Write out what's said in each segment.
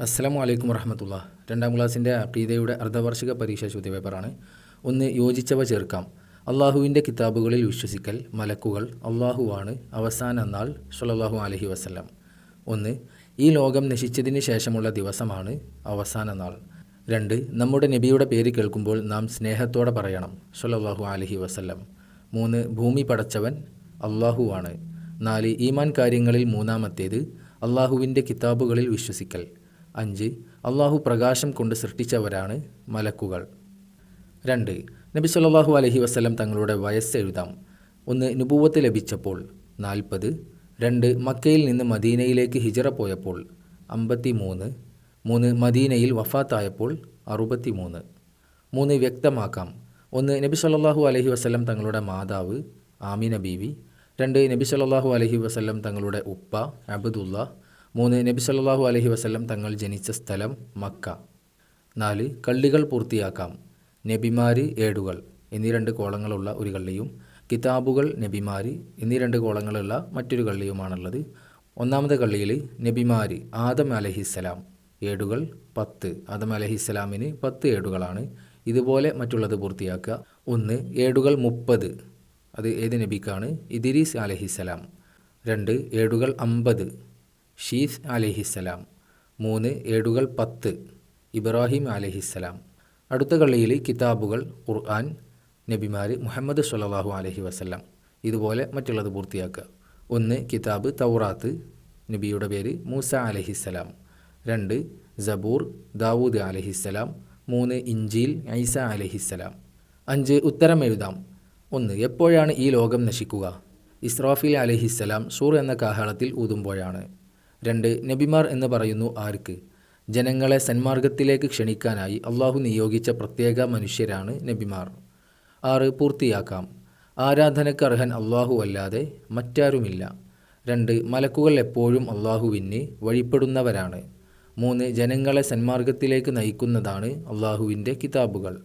അസ്സലാമു വലൈക്കും വറഹമത്തുള്ള. രണ്ടാം ക്ലാസ്സിന്റെ അഖീദയുടെ അർദ്ധവാർഷിക പരീക്ഷാ ചോദ്യപേപ്പറാണ്. ഒന്ന് യോജിച്ചവ ചേർക്കാം. അള്ളാഹുവിന്റെ കിതാബുകളിൽ വിശ്വസിക്കൽ മലക്കുകൾ അള്ളാഹുവാണ് അവസാന നാൾ സല്ലല്ലാഹു അലഹി വസല്ലം. ഒന്ന് ഈ ലോകം നശിച്ചതിന് ശേഷമുള്ള ദിവസമാണ് അവസാന നാൾ. രണ്ട് നമ്മുടെ നബിയുടെ പേര് കേൾക്കുമ്പോൾ നാം സ്നേഹത്തോടെ പറയണം സല്ലല്ലാഹു അലഹി വസല്ലം. മൂന്ന് ഭൂമി പടച്ചവൻ അള്ളാഹുവാണ്. നാല് ഈമാൻ കാര്യങ്ങളിൽ മൂന്നാമത്തേത് അള്ളാഹുവിന്റെ കിതാബുകളിൽ വിശ്വസിക്കൽ. അഞ്ച്. അള്ളാഹു പ്രകാശം കൊണ്ട് സൃഷ്ടിച്ചവരാണ് മലക്കുകൾ. രണ്ട്. നബി സല്ലാഹു അലഹി വസ്ലം തങ്ങളുടെ വയസ്സ് എഴുതാം. ഒന്ന് നുപൂവത്ത് ലഭിച്ചപ്പോൾ. നാൽപ്പത്. രണ്ട് മക്കയിൽ നിന്ന് മദീനയിലേക്ക് ഹിജറ പോയപ്പോൾ. അമ്പത്തി മൂന്ന് മൂന്ന് മദീനയിൽ വഫാത്തായപ്പോൾ. അറുപത്തി മൂന്ന് മൂന്ന് വ്യക്തമാക്കാം. ഒന്ന് നബി സല്ലാഹു അലഹി വസ്ലം തങ്ങളുടെ മാതാവ് ആമിന ബീവി. രണ്ട് നബി സല്ലാഹു അലഹി വസ്ലം തങ്ങളുടെ ഉപ്പ അബ്ദുള്ള. മൂന്ന് നബി സല്ലാഹു അലഹി വസല്ലം തങ്ങൾ ജനിച്ച സ്ഥലം മക്ക. നാല് കള്ളികൾ പൂർത്തിയാക്കാം. നബിമാരി ഏടുകൾ. എന്നീ രണ്ട് കോളങ്ങളുള്ള ഒരു കള്ളിയും കിതാബുകൾ നബിമാരി എന്നീ രണ്ട് കോളങ്ങളുള്ള മറ്റൊരു കള്ളിയുമാണുള്ളത്. ഒന്നാമത്തെ കള്ളിയിൽ നബിമാരി ആദം അലഹിസ്സലാം. ഏടുകൾ പത്ത്. ആദം അലഹിസ്സലാമിന് പത്ത് ഏടുകളാണ്. ഇതുപോലെ മറ്റുള്ളത് പൂർത്തിയാക്കുക. ഒന്ന് ഏടുകൾ മുപ്പത്. അത് ഏത് നബിക്കാണ്? ഇദിരീസ് അലഹിസ്സലാം. രണ്ട് ഏടുകൾ അമ്പത്. ഷീസ് അലഹിസ്സലാം. മൂന്ന് ഏടുകൾ പത്ത് ഇബ്രാഹിം അലഹിസ്സലാം. അടുത്ത കള്ളിയിൽ കിതാബുകൾ ഖുർആൻ നബിമാർ മുഹമ്മദ് സുല്ലാഹു അലഹി വസ്ലാം ഇതുപോലെ മറ്റുള്ളത് പൂർത്തിയാക്കുക. ഒന്ന് കിതാബ് തൗറാത്ത് നബിയുടെ പേര് മൂസ അലഹിസ്സലാം. രണ്ട് ജബൂർ ദാവൂദ് അലഹിസ്സലാം. മൂന്ന് ഇഞ്ചീൽ ഐസ അലഹിസ്സലാം. അഞ്ച് ഉത്തരം എഴുതാം. ഒന്ന് എപ്പോഴാണ് ഈ ലോകം നശിക്കുക? ഇസ്രാഫിൽ അലഹിസ്സലാം സൂർ എന്ന കാഹളത്തിൽ ഊതുമ്പോഴാണ്. രണ്ട് നബിമാർ എന്ന് പറയുന്നു ആർക്ക്? ജനങ്ങളെ സന്മാർഗത്തിലേക്ക് ക്ഷണിക്കാനായി അള്ളാഹു നിയോഗിച്ച പ്രത്യേക മനുഷ്യരാണ് നബിമാർ. ആറ് പൂർത്തിയാക്കാം. ആരാധനയ്ക്ക് അർഹൻ അള്ളാഹു അല്ലാതെ മറ്റാരുമില്ല. രണ്ട് മലക്കുകൾ എപ്പോഴും അള്ളാഹുവിന് വഴിപ്പെടുന്നവരാണ്. മൂന്ന് ജനങ്ങളെ സന്മാർഗത്തിലേക്ക് നയിക്കുന്നതാണ് അള്ളാഹുവിന്റെ കിതാബുകൾ.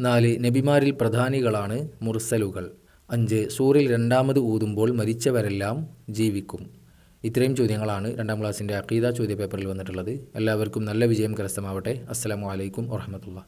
നാല് നബിമാരിൽ പ്രധാനികളാണ് മുർസലുകൾ. അഞ്ച് സൂറിൽ രണ്ടാമത് ഊതുമ്പോൾ മരിച്ചവരെല്ലാം ജീവിക്കും. ഇത്രയും ചോദ്യങ്ങളാണ് രണ്ടാം ക്ലാസ്സിന്റെ അക്കീദ ചോദ്യപേപ്പറിൽ വന്നിട്ടുള്ളത്. എല്ലാവർക്കും നല്ല വിജയം കരസ്ഥമാവട്ടെ. അസ്സലാമു അലൈക്കും വറഹമത്തുള്ള